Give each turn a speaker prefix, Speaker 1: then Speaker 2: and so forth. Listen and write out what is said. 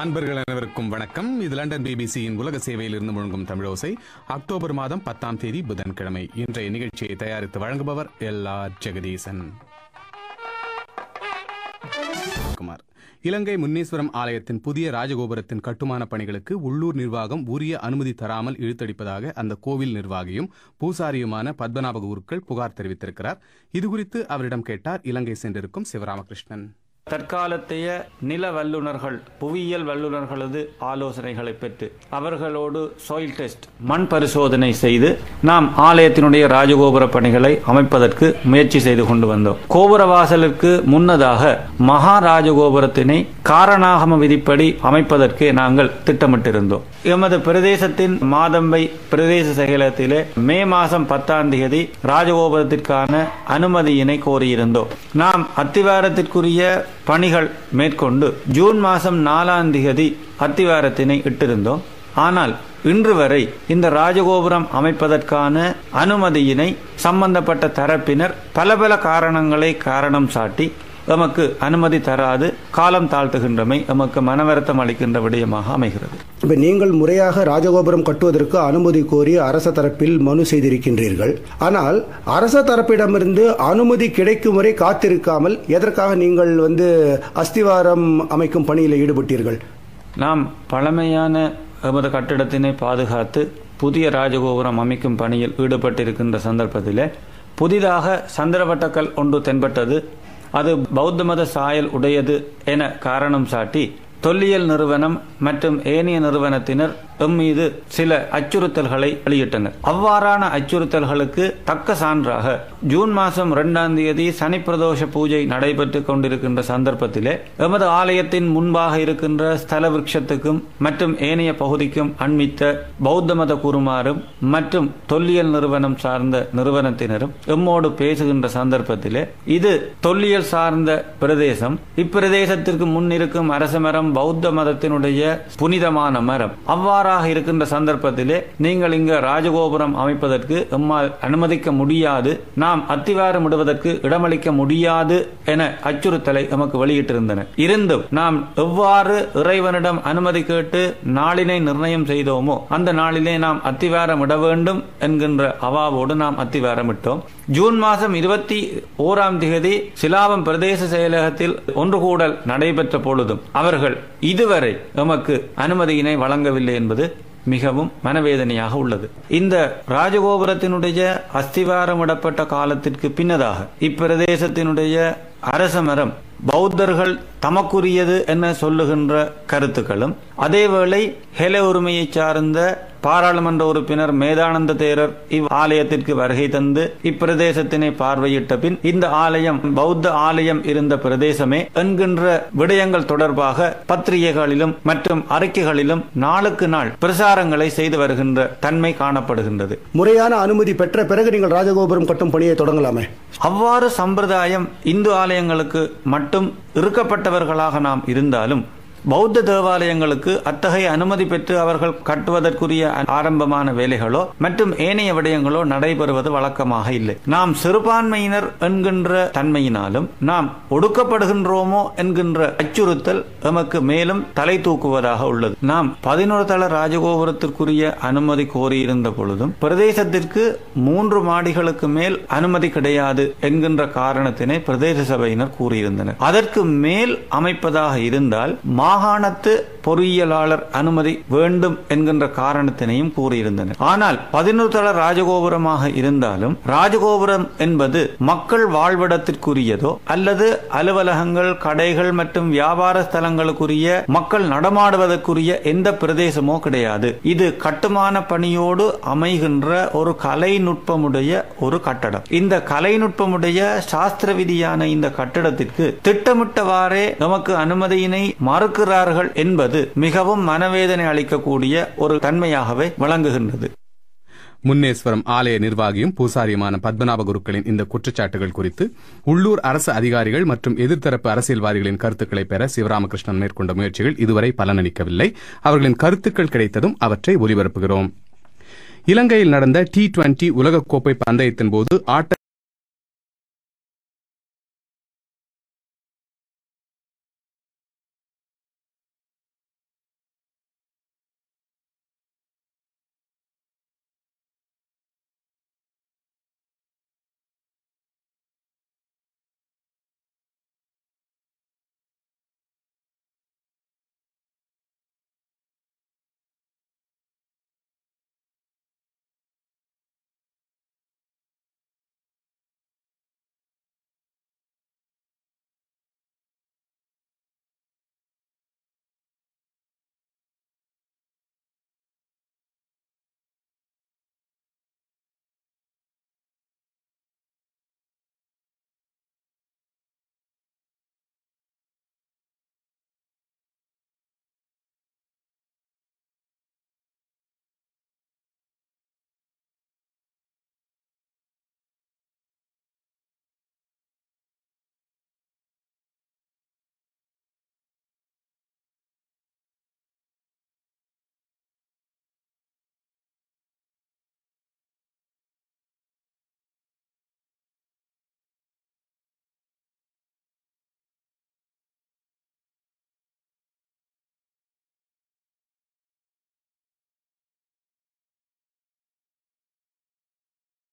Speaker 1: அன்பர்கள் அனைவருக்கும் வணக்கம். இது லண்டன் பிபிசியின் உலக சேவையில் இருந்து முழங்கும் தமிழோசை. அக்டோபர் மாதம் பத்தாம் தேதி புதன்கிழமை. இன்றைய நிகழ்ச்சியை தயாரித்து வழங்குபவர் எல் ஆர் ஜெகதீசன். குமார் இலங்கை முன்னீஸ்வரம் ஆலயத்தின் புதிய ராஜகோபுரத்தின் கட்டுமான பணிகளுக்கு உள்ளூர் நிர்வாகம் உரிய அனுமதி தராமல் இழுத்தடிப்பதாக அந்த கோவில் நிர்வாகியும் பூசாரியுமான பத்மநாப குருக்கள் புகார் தெரிவித்திருக்கிறார். இதுகுறித்து அவரிடம் கேட்டார் இலங்கை சென்றிருக்கும் சிவராமகிருஷ்ணன்.
Speaker 2: தற்காலத்தைய நில வல்லுநர்கள் புவியியல் வல்லுநர்களது ஆலோசனைகளை பெற்று அவர்களோடு சாயில் டெஸ்ட் மண் பரிசோதனை செய்து நாம் ஆலயத்தினுடைய ராஜகோபுர பணிகளை அமைப்பதற்கு முயற்சி செய்து கொண்டு வந்தோம். கோபுர வாசலுக்கு முன்னதாக மகா ராஜகோபுரத்தினை காரணாகம விதிப்படி அமைப்பதற்கு நாங்கள் திட்டமிட்டிருந்தோம். எமது பிரதேசத்தின் மாதம்பை பிரதேச செயலகத்திலே மே மாதம் பத்தாம் தேதி ராஜகோபுரத்திற்கான அனுமதியினை கோரியிருந்தோம். நாம் அத்திவாரத்திற்குரிய பணிகள் மேற்கொண்டு ஜூன் மாதம் நாலாம் திகதி அத்திவாரத்தினை இட்டிருந்தோம். ஆனால் இன்று வரை இந்த ராஜகோபுரம் அமைப்பதற்கான அனுமதியினை சம்பந்தப்பட்ட தரப்பினர் பல பல காரணங்களை காரணம் சாட்டி எமக்கு அனுமதி தராது காலம் தாழ்த்துகின்றமை எமக்கு மனவருத்தம் அளிக்கின்ற விடயமாக அமைகிறது.
Speaker 3: இப்ப நீங்கள் முறையாக ராஜகோபுரம் கட்டுவதற்கு அனுமதி கோரி அரச தரப்பில் மனு செய்திருக்கின்றீர்கள். ஆனால் அரச தரப்பிடமிருந்து அனுமதி கிடைக்கும் வரை காத்திருக்காமல் எதற்காக நீங்கள் வந்து அஸ்திவாரம் அமைக்கும் பணியில் ஈடுபட்டீர்கள்?
Speaker 2: நாம் பழமையான எமது கட்டிடத்தினை பாதுகாத்து புதிய ராஜகோபுரம் அமைக்கும் பணியில் ஈடுபட்டிருக்கின்ற சந்தர்ப்பத்தில் புதிதாக சந்திரவட்டக்கல் ஒன்று தென்பட்டது அது பௌத்த மத சாயல் உடையது என காரணம் சாட்டி தொல்லியல் நிறுவனம் மற்றும் ஏனைய நிறுவனத்தினர் எம் மீது சில அச்சுறுத்தல்களை வெளியிட்டனர். அவ்வாறான அச்சுறுத்தல்களுக்கு தக்க சான்றாக ஜூன் மாதம் இரண்டாம் தேதி சனி பிரதோஷ பூஜை நடைபெற்றுக் கொண்டிருக்கின்ற சந்தர்ப்பத்திலே எமது ஆலயத்தின் முன்பாக இருக்கின்ற ஸ்தல விருட்சத்துக்கும் மற்றும் ஏனைய பகுதிக்கும் அண்மித்த பௌத்த மத குருமாரும் மற்றும் தொல்லியல் நிறுவனம் சார்ந்த நிறுவனத்தினரும் எம்மோடு பேசுகின்ற சந்தர்ப்பத்திலே இது தொல்லியல் சார்ந்த பிரதேசம். இப்பிரதேசத்திற்கு முன் இருக்கும் அரச மரம் பௌத்த மதத்தினுடைய புனிதமான மரம். அவ்வாறு அவ்வாறாக இருக்கின்ற சந்தர்ப்பத்திலே நீங்கள் இங்கு ராஜகோபுரம் அமைப்பதற்கு எம்மால் அனுமதிக்க முடியாது. நாம் அத்திவாரம் இடுவதற்கு இடமளிக்க முடியாது என அச்சுறுத்தலை எமக்கு வெளியிட்டிருந்தன. இருந்தும் நாம் எவ்வாறு இறைவனிடம் அனுமதி கேட்டு நாளினை நிர்ணயம் செய்தோமோ அந்த நாளிலே நாம் அத்திவாரம் இட வேண்டும் என்கின்ற அவாவோடு நாம் அத்திவாரம் இட்டோம். ஜூன் மாதம் இருபத்தி ஓராம் தேதி சிலாபம் பிரதேச செயலகத்தில் ஒன்று கூடல் நடைபெற்ற பொழுதும் அவர்கள் இதுவரை எமக்கு அனுமதியினை வழங்கவில்லை என்பது மிகவும் மனவேதனையாக உள்ளது. இந்த ராஜகோபுரத்தினுடைய அஸ்திவாரமிடப்பட்ட காலத்திற்கு பின்னதாக இப்பிரதேசத்தினுடைய அரச மரம் பௌத்தர்கள் தமக்குரியது என சொல்லுகின்ற கருத்துக்களும் அதேவேளை ஹெல உரிமையை சார்ந்த பாராளுமன்ற உறுப்பினர் மேதானந்த தேரர் இவ் ஆலயத்திற்கு வருகை தந்து இப்பிரதேசத்தினை பார்வையிட்ட பின் இந்த ஆலயம் பௌத்த ஆலயம் இருந்த பிரதேசமே என்கின்ற விடயங்கள் தொடர்பாக பத்திரிகைகளிலும் மற்றும் அறிக்கைகளிலும் நாளுக்கு நாள் பிரசாரங்களை செய்து வருகின்ற தன்மை காணப்படுகின்றது.
Speaker 3: முறையான அனுமதி பெற்ற பிறகு நீங்கள் ராஜகோபுரம் கட்டும் பணியை தொடங்கலாமே?
Speaker 2: அவ்வாறு சம்பிரதாயம் இந்து ஆலயங்களுக்கு மட்டும் இருக்கப்பட்டவர்களாக நாம் இருந்தாலும் பௌத்த தேவாலயங்களுக்கு அத்தகைய அனுமதி பெற்று அவர்கள் கட்டுவதற்குரிய ஆரம்பமான வேலைகளோ மற்றும் ஏனைய விடயங்களோ நடைபெறுவது வழக்கமாக இல்லை. நாம் சிறுபான்மையினர் என்கின்ற தன்மையினாலும் நாம் ஒடுக்கப்படுகின்றோமோ என்கின்ற அச்சுறுத்தல் எமக்கு மேலும் தலை தூக்குவதாக உள்ளது. நாம் பதினோரு தள ராஜகோபுரத்திற்குரிய அனுமதி கோரியிருந்த பொழுதும் பிரதேசத்திற்கு மூன்று மாடிகளுக்கு மேல் அனுமதி கிடையாது என்கின்ற காரணத்தினை பிரதேச சபையினர் கூறியிருந்தனர். அதற்கு மேல் அமைப்பதாக இருந்தால் மா மாகாணத்து பொறியியலாளர் அனுமதி வேண்டும் என்கின்ற காரணத்தினையும் கூறியிருந்தனர். ஆனால் பதினொரு தள ராஜகோபுரமாக இருந்தாலும் ராஜகோபுரம் என்பது மக்கள் வாழ்விடத்திற்குரியதோ அல்லது அலுவலகங்கள் கடைகள் மற்றும் வியாபார ஸ்தலங்களுக்குரிய மக்கள் நடமாடுவதற்குரிய எந்த பிரதேசமோ கிடையாது. இது கட்டுமான பணியோடு அமைகின்ற ஒரு கலைநுட்பமுடைய ஒரு கட்டடம். இந்த கலைநுட்பமுடைய சாஸ்திர விதியான இந்த கட்டடத்திற்கு திட்டமிட்டவாறே நமக்கு அனுமதியினை மறுக்கிறார்கள் என்பது என்பது மிகவும் மனவேதனை அளிக்கக்கூடிய ஒரு தன்மையாகவே வழங்குகின்றது
Speaker 1: முன்னேஸ்வரம் ஆலய நிர்வாகியும் பூசாரியுமான பத்மநாப குருக்களின் இந்த குற்றச்சாட்டுகள் குறித்து உள்ளூர் அரசு அதிகாரிகள் மற்றும் எதிர்த்தரப்பு அரசியல்வாதிகளின் கருத்துக்களை பெற சிவராமகிருஷ்ணன் மேற்கொண்ட முயற்சிகள் இதுவரை பலனளிக்கவில்லை. அவர்களின் கருத்துக்கள் கிடைத்ததும் அவற்றை ஒலிபரப்புகிறோம். இலங்கையில் நடந்த டி டுவெண்டி உலகக்கோப்பை பந்தயத்தின் போது ஆட்ட